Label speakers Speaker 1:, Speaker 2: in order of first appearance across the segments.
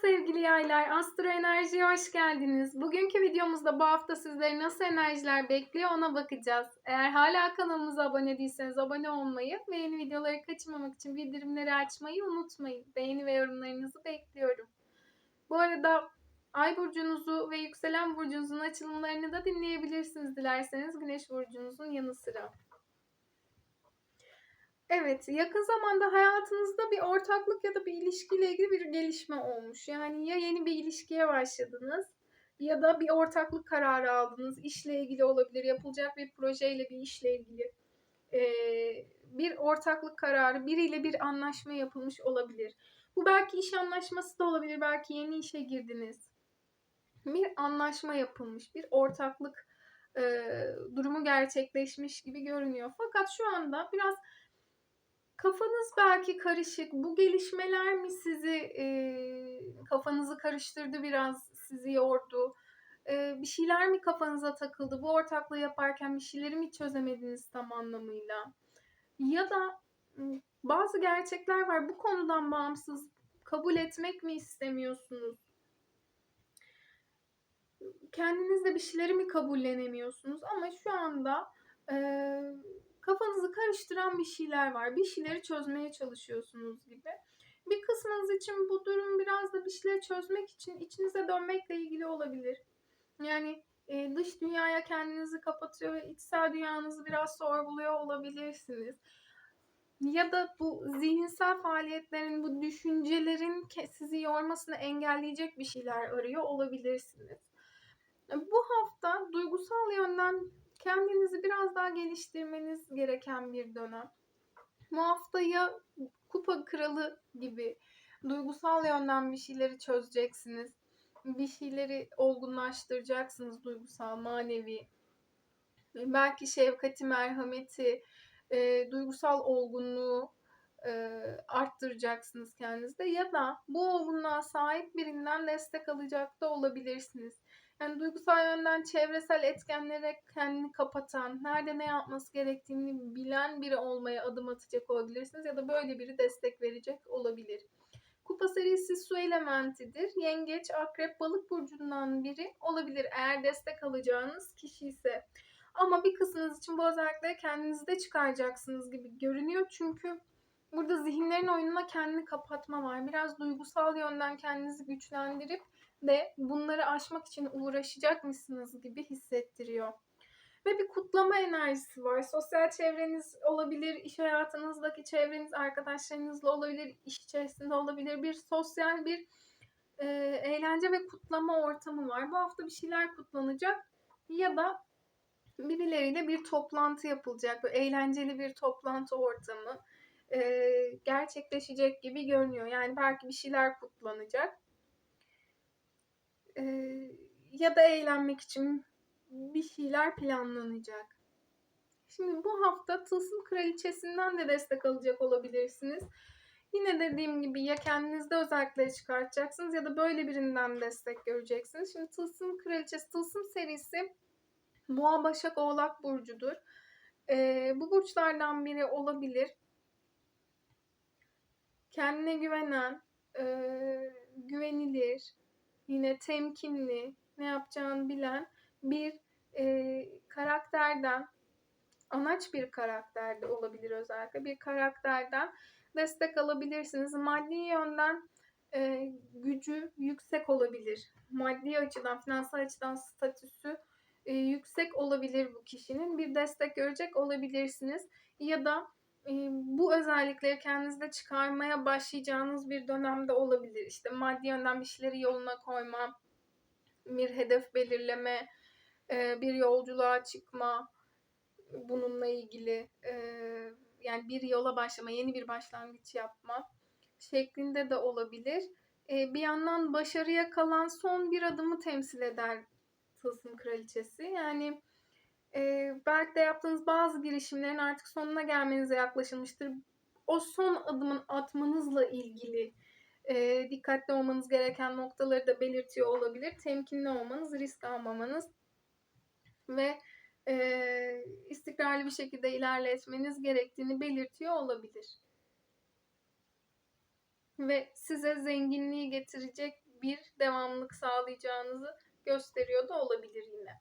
Speaker 1: sevgili yaylar. Astro Enerji'ye hoş geldiniz. Bugünkü videomuzda bu hafta sizleri nasıl enerjiler bekliyor ona bakacağız. Eğer hala kanalımıza abone değilseniz abone olmayı ve yeni videoları kaçırmamak için bildirimleri açmayı unutmayın. Beğeni ve yorumlarınızı bekliyorum. Bu arada Ay burcunuzu ve yükselen burcunuzun açılımlarını da dinleyebilirsiniz dilerseniz Güneş burcunuzun yanı sıra. Evet, yakın zamanda hayatınızda bir ortaklık ya da bir ilişkiyle ilgili bir gelişme olmuş. Yani ya yeni bir ilişkiye başladınız ya da bir ortaklık kararı aldınız. İşle ilgili olabilir, yapılacak bir projeyle bir işle ilgili. Ee, bir ortaklık kararı, biriyle bir anlaşma yapılmış olabilir. Bu belki iş anlaşması da olabilir, belki yeni işe girdiniz. Bir anlaşma yapılmış, bir ortaklık e, durumu gerçekleşmiş gibi görünüyor. Fakat şu anda biraz Kafanız belki karışık. Bu gelişmeler mi sizi e, kafanızı karıştırdı biraz, sizi yordu? E, bir şeyler mi kafanıza takıldı? Bu ortaklığı yaparken bir şeyleri mi çözemediniz tam anlamıyla? Ya da bazı gerçekler var. Bu konudan bağımsız kabul etmek mi istemiyorsunuz? Kendinizde bir şeyleri mi kabullenemiyorsunuz? Ama şu anda e, kafanızı karıştıran bir şeyler var. Bir şeyleri çözmeye çalışıyorsunuz gibi. Bir kısmınız için bu durum biraz da bir şeyleri çözmek için içinize dönmekle ilgili olabilir. Yani e, dış dünyaya kendinizi kapatıyor ve içsel dünyanızı biraz sorguluyor olabilirsiniz. Ya da bu zihinsel faaliyetlerin, bu düşüncelerin sizi yormasını engelleyecek bir şeyler arıyor olabilirsiniz. Bu hafta duygusal yönden kendinizi biraz daha geliştirmeniz gereken bir dönem. Bu hafta ya kupa kralı gibi duygusal yönden bir şeyleri çözeceksiniz. Bir şeyleri olgunlaştıracaksınız duygusal, manevi. Belki şefkati, merhameti, e, duygusal olgunluğu e, arttıracaksınız kendinizde ya da bu olgunluğa sahip birinden destek alacak da olabilirsiniz. Yani duygusal yönden çevresel etkenlere kendini kapatan, nerede ne yapması gerektiğini bilen biri olmaya adım atacak olabilirsiniz ya da böyle biri destek verecek olabilir. Kupa serisi su elementidir. Yengeç, akrep, balık burcundan biri olabilir eğer destek alacağınız kişi ise. Ama bir kısmınız için bu özellikleri kendinizde çıkaracaksınız gibi görünüyor. Çünkü burada zihinlerin oyununa kendini kapatma var. Biraz duygusal yönden kendinizi güçlendirip de bunları aşmak için uğraşacak mısınız gibi hissettiriyor. Ve bir kutlama enerjisi var. Sosyal çevreniz olabilir, iş hayatınızdaki çevreniz arkadaşlarınızla olabilir, iş içerisinde olabilir. Bir sosyal bir e, eğlence ve kutlama ortamı var. Bu hafta bir şeyler kutlanacak ya da birileriyle bir toplantı yapılacak. Böyle eğlenceli bir toplantı ortamı e, gerçekleşecek gibi görünüyor. Yani belki bir şeyler kutlanacak e, ya da eğlenmek için bir şeyler planlanacak. Şimdi bu hafta Tılsım Kraliçesinden de destek alacak olabilirsiniz. Yine dediğim gibi ya kendinizde özellikleri çıkartacaksınız ya da böyle birinden destek göreceksiniz. Şimdi Tılsım Kraliçesi, Tılsım serisi Boğa, Başak, Oğlak burcudur. Ee, bu burçlardan biri olabilir. Kendine güvenen, e, güvenilir, yine temkinli, ne yapacağını bilen bir e, karakterden, anaç bir karakterde olabilir özellikle bir karakterden destek alabilirsiniz. Maddi yönden e, gücü yüksek olabilir. Maddi açıdan, finansal açıdan statüsü e, yüksek olabilir bu kişinin. Bir destek görecek olabilirsiniz. Ya da bu özellikleri kendinizde çıkarmaya başlayacağınız bir dönemde olabilir. İşte maddi yönden bir şeyleri yoluna koyma, bir hedef belirleme, bir yolculuğa çıkma bununla ilgili yani bir yola başlama, yeni bir başlangıç yapma şeklinde de olabilir. Bir yandan başarıya kalan son bir adımı temsil eder Tılsım Kraliçesi. Yani e, belki de yaptığınız bazı girişimlerin artık sonuna gelmenize yaklaşılmıştır. O son adımın atmanızla ilgili e, dikkatli olmanız gereken noktaları da belirtiyor olabilir. Temkinli olmanız, risk almamanız ve e, istikrarlı bir şekilde ilerletmeniz gerektiğini belirtiyor olabilir. Ve size zenginliği getirecek bir devamlılık sağlayacağınızı gösteriyor da olabilir yine.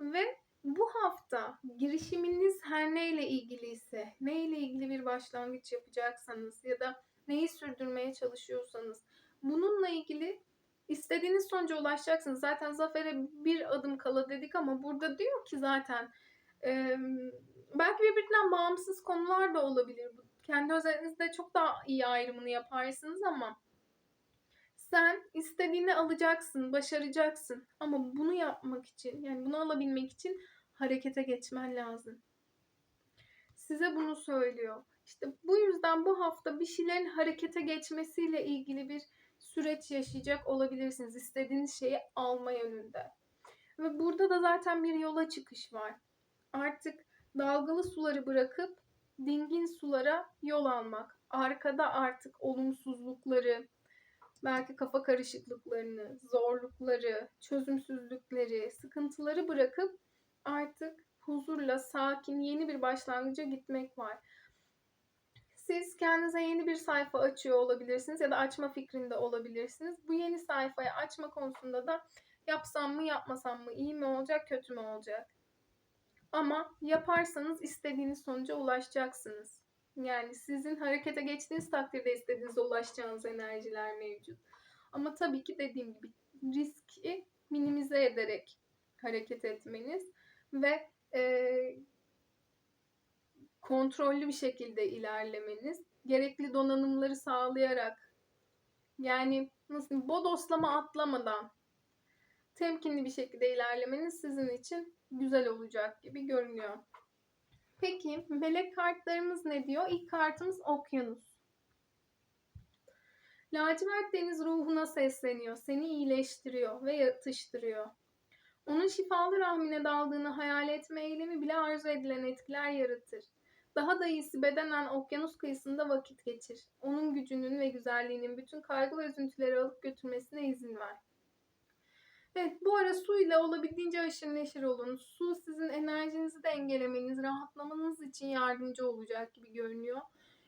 Speaker 1: Ve bu hafta girişiminiz her neyle ilgiliyse, neyle ilgili bir başlangıç yapacaksanız ya da neyi sürdürmeye çalışıyorsanız bununla ilgili istediğiniz sonuca ulaşacaksınız. Zaten zafere bir adım kala dedik ama burada diyor ki zaten e, belki birbirinden bağımsız konular da olabilir. Kendi özelinizde çok daha iyi ayrımını yaparsınız ama sen istediğini alacaksın, başaracaksın. Ama bunu yapmak için, yani bunu alabilmek için harekete geçmen lazım. Size bunu söylüyor. İşte bu yüzden bu hafta bir şeylerin harekete geçmesiyle ilgili bir süreç yaşayacak olabilirsiniz. İstediğiniz şeyi alma yönünde. Ve burada da zaten bir yola çıkış var. Artık dalgalı suları bırakıp dingin sulara yol almak. Arkada artık olumsuzlukları, belki kafa karışıklıklarını, zorlukları, çözümsüzlükleri, sıkıntıları bırakıp artık huzurla, sakin, yeni bir başlangıca gitmek var. Siz kendinize yeni bir sayfa açıyor olabilirsiniz ya da açma fikrinde olabilirsiniz. Bu yeni sayfayı açma konusunda da yapsam mı yapmasam mı, iyi mi olacak, kötü mü olacak? Ama yaparsanız istediğiniz sonuca ulaşacaksınız. Yani sizin harekete geçtiğiniz takdirde istediğinize ulaşacağınız enerjiler mevcut. Ama tabii ki dediğim gibi riski minimize ederek hareket etmeniz ve e, kontrollü bir şekilde ilerlemeniz, gerekli donanımları sağlayarak yani nasıl bodoslama atlamadan temkinli bir şekilde ilerlemeniz sizin için güzel olacak gibi görünüyor. Peki melek kartlarımız ne diyor? İlk kartımız okyanus. Lacivert deniz ruhuna sesleniyor, seni iyileştiriyor ve yatıştırıyor. Onun şifalı rahmine daldığını hayal etme eylemi bile arzu edilen etkiler yaratır. Daha da iyisi bedenen okyanus kıyısında vakit geçir. Onun gücünün ve güzelliğinin bütün kaygı ve üzüntüleri alıp götürmesine izin ver. Evet bu ara su ile olabildiğince aşırı neşir olun. Su sizin enerjinizi dengelemeniz, rahatlamanız için yardımcı olacak gibi görünüyor.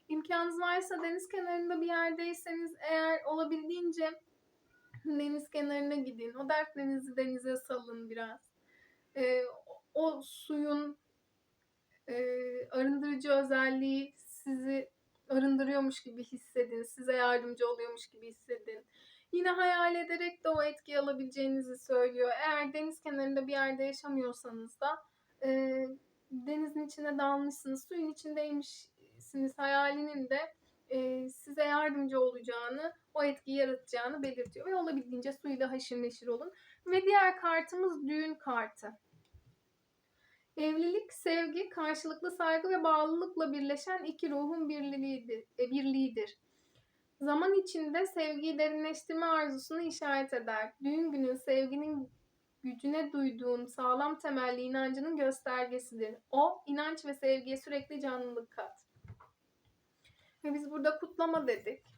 Speaker 1: İmkanınız varsa deniz kenarında bir yerdeyseniz eğer olabildiğince deniz kenarına gidin. O dertlerinizi denize salın biraz. Ee, o suyun e, arındırıcı özelliği sizi arındırıyormuş gibi hissedin. Size yardımcı oluyormuş gibi hissedin. Yine hayal ederek de o etkiyi alabileceğinizi söylüyor. Eğer deniz kenarında bir yerde yaşamıyorsanız da e, denizin içine dalmışsınız, suyun içindeymişsiniz hayalinin de e, size yardımcı olacağını, o etkiyi yaratacağını belirtiyor. Ve olabildiğince suyla haşır neşir olun. Ve diğer kartımız düğün kartı. Evlilik, sevgi, karşılıklı saygı ve bağlılıkla birleşen iki ruhun birliğidir. E, birliğidir. Zaman içinde sevgiyi derinleştirme arzusunu işaret eder. Düğün günü sevginin gücüne duyduğun sağlam temelli inancının göstergesidir. O, inanç ve sevgiye sürekli canlılık kat. Ve biz burada kutlama dedik.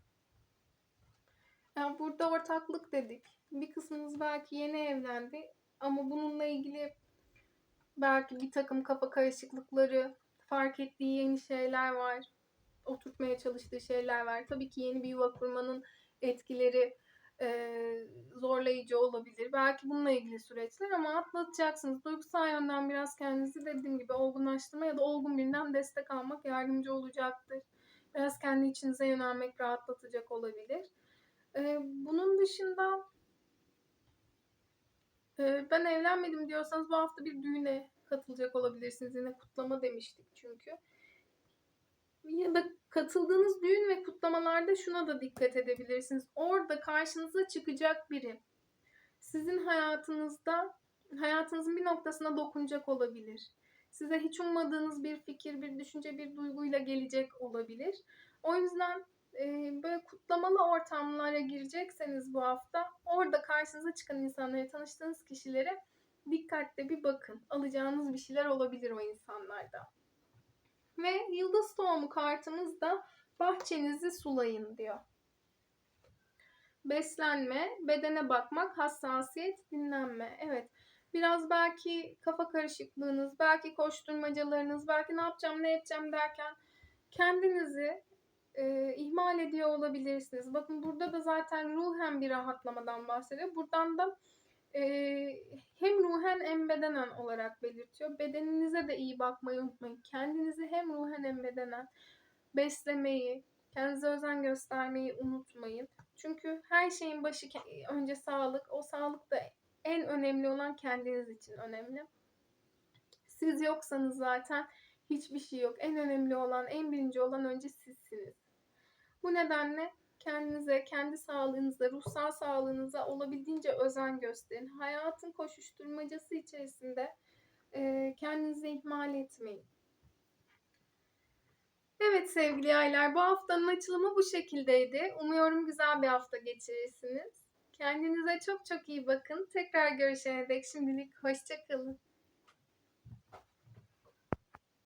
Speaker 1: Yani burada ortaklık dedik. Bir kısmınız belki yeni evlendi ama bununla ilgili belki bir takım kafa karışıklıkları, fark ettiği yeni şeyler var. Oturtmaya çalıştığı şeyler var. Tabii ki yeni bir yuva kurmanın etkileri e, zorlayıcı olabilir. Belki bununla ilgili süreçler ama atlatacaksınız. Duygusal yönden biraz kendinizi dediğim gibi olgunlaştırma ya da olgun birinden destek almak yardımcı olacaktır. Biraz kendi içinize yönelmek rahatlatacak olabilir. E, bunun dışında e, ben evlenmedim diyorsanız bu hafta bir düğüne katılacak olabilirsiniz. Yine kutlama demiştik çünkü. Ya da katıldığınız düğün ve kutlamalarda şuna da dikkat edebilirsiniz. Orada karşınıza çıkacak biri sizin hayatınızda hayatınızın bir noktasına dokunacak olabilir. Size hiç ummadığınız bir fikir, bir düşünce, bir duyguyla gelecek olabilir. O yüzden e, böyle kutlamalı ortamlara girecekseniz bu hafta orada karşınıza çıkan insanlara, tanıştığınız kişilere dikkatle bir bakın. Alacağınız bir şeyler olabilir o insanlarda. Ve yıldız doğumu kartımız da bahçenizi sulayın diyor. Beslenme, bedene bakmak, hassasiyet, dinlenme. Evet. Biraz belki kafa karışıklığınız, belki koşturmacalarınız, belki ne yapacağım, ne edeceğim derken kendinizi e, ihmal ediyor olabilirsiniz. Bakın burada da zaten ruhen bir rahatlamadan bahsediyor. Buradan da e, hem ruhen hem bedenen olarak belirtiyor. Bedeninize de iyi bakmayı unutmayın. Kendinizi hem ruhen hem bedenen beslemeyi, kendinize özen göstermeyi unutmayın. Çünkü her şeyin başı önce sağlık. O sağlık da en önemli olan kendiniz için önemli. Siz yoksanız zaten hiçbir şey yok. En önemli olan, en birinci olan önce sizsiniz. Bu nedenle kendinize, kendi sağlığınıza, ruhsal sağlığınıza olabildiğince özen gösterin. Hayatın koşuşturmacası içerisinde e, kendinizi ihmal etmeyin. Evet sevgili yaylar, bu haftanın açılımı bu şekildeydi. Umuyorum güzel bir hafta geçirirsiniz. Kendinize çok çok iyi bakın. Tekrar görüşene dek şimdilik hoşçakalın.